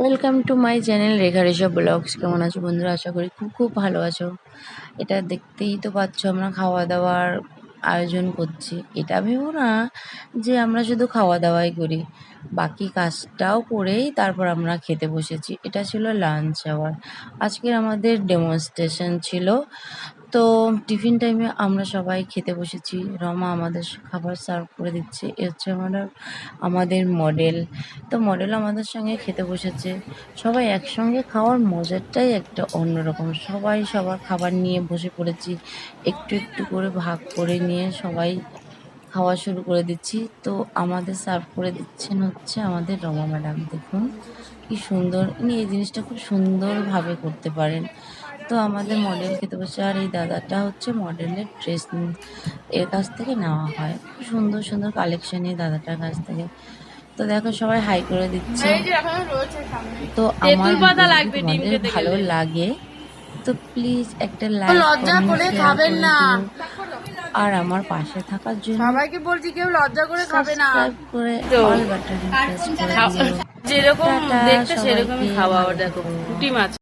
Welcome to my channel Rekha Resha vlogs কেমন আছো বন্ধুরা? আশা করি খুব খুব ভালো আছো। এটা দেখতেই তো পাচ্ছ আমরা খাওয়া দাওয়ার আয়োজন করছি। এটা ভেবো না যে আমরা শুধু খাওয়া দাওয়াই করি। বাকি কাজটাও করেই তারপর আমরা খেতে বসেছি। এটা ছিল লাঞ্চ আওয়ার আজকের আমাদের ডেমনস্ট্রেশন ছিল। তো টিফিন টাইমে আমরা সবাই খেতে বসেছি। রমা আমাদের খাবার সার্ভ করে দিচ্ছে। এ হচ্ছে আমাদের আমাদের মডেল। তো মডেল আমাদের সঙ্গে খেতে বসেছে। সবাই একসঙ্গে খাওয়ার মজাটাই একটা অন্যরকম। সবাই সবার খাবার নিয়ে বসে পড়েছি। একটু একটু করে ভাগ করে নিয়ে সবাই খাওয়া শুরু করে দিচ্ছি। তো আমাদের সার্ভ করে দিচ্ছেন হচ্ছে আমাদের রমা ম্যাডাম। দেখুন কি সুন্দর। ইনি এই জিনিসটা খুব সুন্দরভাবে করতে পারেন। তো আমাদের মডেল খেতে বসে আর এই দাদাটা হচ্ছে মডেলের ড্রেস এর কাছ থেকে নেওয়া হয়। খুব সুন্দর সুন্দর কালেকশন এই দাদাটার কাছ থেকে। তো দেখো সবাই হাই করে দিচ্ছে। তো আমার তোমাদের ভালো লাগে। তো প্লিজ একটা লাইক লজ্জা করে খাবেন না। আর আমার পাশে থাকার জন্য সবাইকে বলছি কেউ লজ্জা করে খাবে না। করে অল বাটন যেরকম দেখতে সেরকমই খাওয়া দেখো থেকো। মাছ।